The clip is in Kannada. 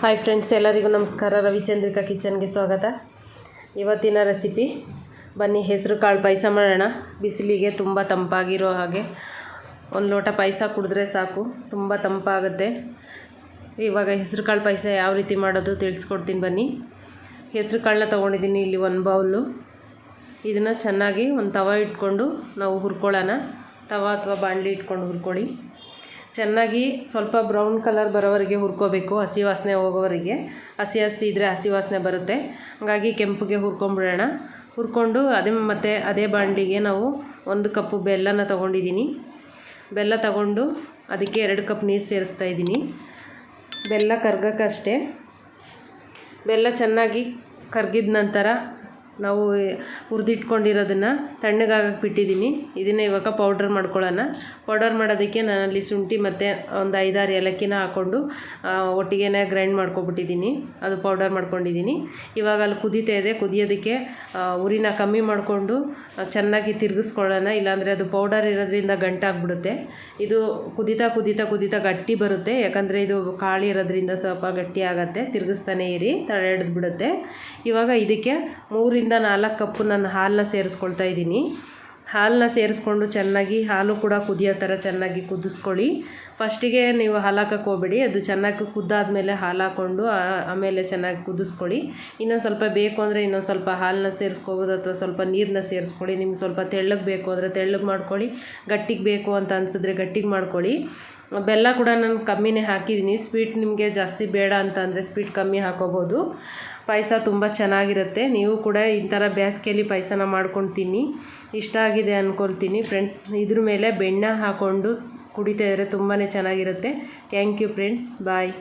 ಹಾಯ್ ಫ್ರೆಂಡ್ಸ್ ಎಲ್ಲರಿಗೂ ನಮಸ್ಕಾರ. ರವಿಚಂದ್ರಿಕಾ ಕಿಚನ್ಗೆ ಸ್ವಾಗತ. ಇವತ್ತಿನ ರೆಸಿಪಿ, ಬನ್ನಿ ಹೆಸರು ಕಾಳು ಪಾಯಸ ಮಾಡೋಣ. ಬಿಸಿಲಿಗೆ ತುಂಬ ತಂಪಾಗಿರೋ ಹಾಗೆ. ಒಂದು ಲೋಟ ಪಾಯಸ ಕುಡಿದ್ರೆ ಸಾಕು, ತುಂಬ ತಂಪಾಗುತ್ತೆ. ಇವಾಗ ಹೆಸರು ಕಾಳು ಪಾಯಸ ಯಾವ ರೀತಿ ಮಾಡೋದು ತಿಳಿಸ್ಕೊಡ್ತೀನಿ ಬನ್ನಿ. ಹೆಸರು ಕಾಳನ್ನ ತೊಗೊಂಡಿದ್ದೀನಿ ಇಲ್ಲಿ ಒಂದು ಬೌಲು. ಇದನ್ನು ಚೆನ್ನಾಗಿ ಒಂದು ತವ ಇಟ್ಕೊಂಡು ನಾವು ಹುರ್ಕೊಳ್ಳೋಣ. ತವ ಅಥವಾ ಬಾಣಲಿ ಇಟ್ಕೊಂಡು ಹುರ್ಕೊಳ್ಳಿ. ಚೆನ್ನಾಗಿ ಸ್ವಲ್ಪ ಬ್ರೌನ್ ಕಲರ್ ಬರೋವರೆಗೆ ಹುರ್ಕೋಬೇಕು, ಹಸಿ ವಾಸನೆ ಹೋಗೋವರೆಗೆ. ಹಸಿ ಹಸಿ ಇದ್ದರೆ ಹಸಿ ವಾಸನೆ ಬರುತ್ತೆ. ಹಾಗಾಗಿ ಕೆಂಪುಗೆ ಹುರ್ಕೊಂಬಿಡೋಣ. ಹುರ್ಕೊಂಡು ಅದೇ ಮತ್ತು ಅದೇ ಬಾಂಡಿಗೆ ನಾವು ಒಂದು ಕಪ್ಪು ಬೆಲ್ಲನ ತೊಗೊಂಡಿದ್ದೀನಿ. ಬೆಲ್ಲ ತಗೊಂಡು ಅದಕ್ಕೆ ಎರಡು ಕಪ್ ನೀರು ಸೇರಿಸ್ತಾ ಇದ್ದೀನಿ. ಬೆಲ್ಲ ಕರ್ಗಕ್ಕಷ್ಟೇ. ಬೆಲ್ಲ ಚೆನ್ನಾಗಿ ಕರ್ಗಿದ ನಂತರ ನಾವು ಹುರಿದಿಟ್ಕೊಂಡಿರೋದನ್ನು ತಣ್ಣಗಾಗಕ್ಕೆ ಬಿಟ್ಟಿದ್ದೀನಿ. ಇದನ್ನು ಇವಾಗ ಪೌಡರ್ ಮಾಡ್ಕೊಳ್ಳೋಣ. ಪೌಡರ್ ಮಾಡೋದಕ್ಕೆ ನಾನಲ್ಲಿ ಶುಂಠಿ ಮತ್ತು ಒಂದು ಐದಾರು ಏಲಕ್ಕಿನ ಹಾಕ್ಕೊಂಡು ಒಟ್ಟಿಗೆನೇ ಗ್ರೈಂಡ್ ಮಾಡ್ಕೊಬಿಟ್ಟಿದ್ದೀನಿ. ಅದು ಪೌಡರ್ ಮಾಡ್ಕೊಂಡಿದ್ದೀನಿ. ಇವಾಗ ಅಲ್ಲಿ ಕುದೀತಾ ಇದೆ. ಕುದಿಯೋದಕ್ಕೆ ಉರಿನ ಕಮ್ಮಿ ಮಾಡಿಕೊಂಡು ಚೆನ್ನಾಗಿ ತಿರುಗಿಸ್ಕೊಳ್ಳೋಣ. ಇಲ್ಲಾಂದರೆ ಅದು ಪೌಡರ್ ಇರೋದ್ರಿಂದ ಗಂಟಾಗ್ಬಿಡುತ್ತೆ ಇದು ಕುದೀತಾ ಕುದೀತಾ ಕುದಿತಾ ಗಟ್ಟಿ ಬರುತ್ತೆ. ಯಾಕಂದರೆ ಇದು ಕಾಳಿ ಇರೋದ್ರಿಂದ ಸ್ವಲ್ಪ ಗಟ್ಟಿ ಆಗುತ್ತೆ. ತಿರುಗಿಸ್ತಾನೆ ಇರಿ. ತಡೆ ಹಿಡಿದ್ಬಿಡುತ್ತೆ ಇವಾಗ ಇದಕ್ಕೆ ಮೂರಿಂದ ನಾಲ್ಕು ಕಪ್ಪು ನಾನು ಹಾಲನ್ನ ಸೇರಿಸ್ಕೊಳ್ತಾ ಇದ್ದೀನಿ. ಹಾಲನ್ನ ಸೇರಿಸ್ಕೊಂಡು ಚೆನ್ನಾಗಿ ಹಾಲು ಕೂಡ ಕುದಿಯೋ ಥರ ಚೆನ್ನಾಗಿ ಕುದಿಸ್ಕೊಳ್ಳಿ. ಫಸ್ಟಿಗೆ ನೀವು ಹಾಲು ಹಾಕಕ್ಕೆ ಅದು ಚೆನ್ನಾಗಿ ಕುದ್ದಾದ್ಮೇಲೆ ಹಾಲು ಹಾಕ್ಕೊಂಡು ಆಮೇಲೆ ಚೆನ್ನಾಗಿ ಕುದಿಸ್ಕೊಳ್ಳಿ. ಇನ್ನೊಂದು ಸ್ವಲ್ಪ ಬೇಕು ಅಂದರೆ ಇನ್ನೊಂದು ಸ್ವಲ್ಪ ಹಾಲನ್ನ ಸೇರಿಸ್ಕೋಬೋದು ಅಥವಾ ಸ್ವಲ್ಪ ನೀರನ್ನ ಸೇರಿಸ್ಕೊಳ್ಳಿ. ನಿಮ್ಗೆ ಸ್ವಲ್ಪ ತೆಳ್ಳಗೆ ಬೇಕು ಅಂದರೆ ತೆಳ್ಳಗೆ ಮಾಡ್ಕೊಳ್ಳಿ. ಗಟ್ಟಿಗೆ ಬೇಕು ಅಂತ ಅನಿಸಿದ್ರೆ ಗಟ್ಟಿಗೆ ಮಾಡ್ಕೊಳ್ಳಿ. ಬೆಲ್ಲ ಕೂಡ ನಾನು ಕಮ್ಮಿನೇ ಹಾಕಿದ್ದೀನಿ. ಸ್ವೀಟ್ ನಿಮಗೆ ಜಾಸ್ತಿ ಬೇಡ ಅಂತ ಅಂದರೆ ಸ್ವೀಟ್ ಕಮ್ಮಿ ಹಾಕೋಬೋದು. ಪಾಯಸ ತುಂಬ ಚೆನ್ನಾಗಿರುತ್ತೆ. ನೀವು ಕೂಡ ಈ ಥರ ಬೇಸಿಗೆಯಲ್ಲಿ ಪಾಯಸನ ಮಾಡ್ಕೊಂಡು ತಿನ್ನಿ ಇಷ್ಟ ಆಗಿದೆ ಅಂದ್ಕೊಳ್ತೀನಿ ಫ್ರೆಂಡ್ಸ್ ಇದ್ರ ಮೇಲೆ ಬೆಣ್ಣೆ ಹಾಕ್ಕೊಂಡು ಕುಡಿತಾ ಇದ್ದರೆ ತುಂಬಾ ಚೆನ್ನಾಗಿರುತ್ತೆ. Thank you friends bye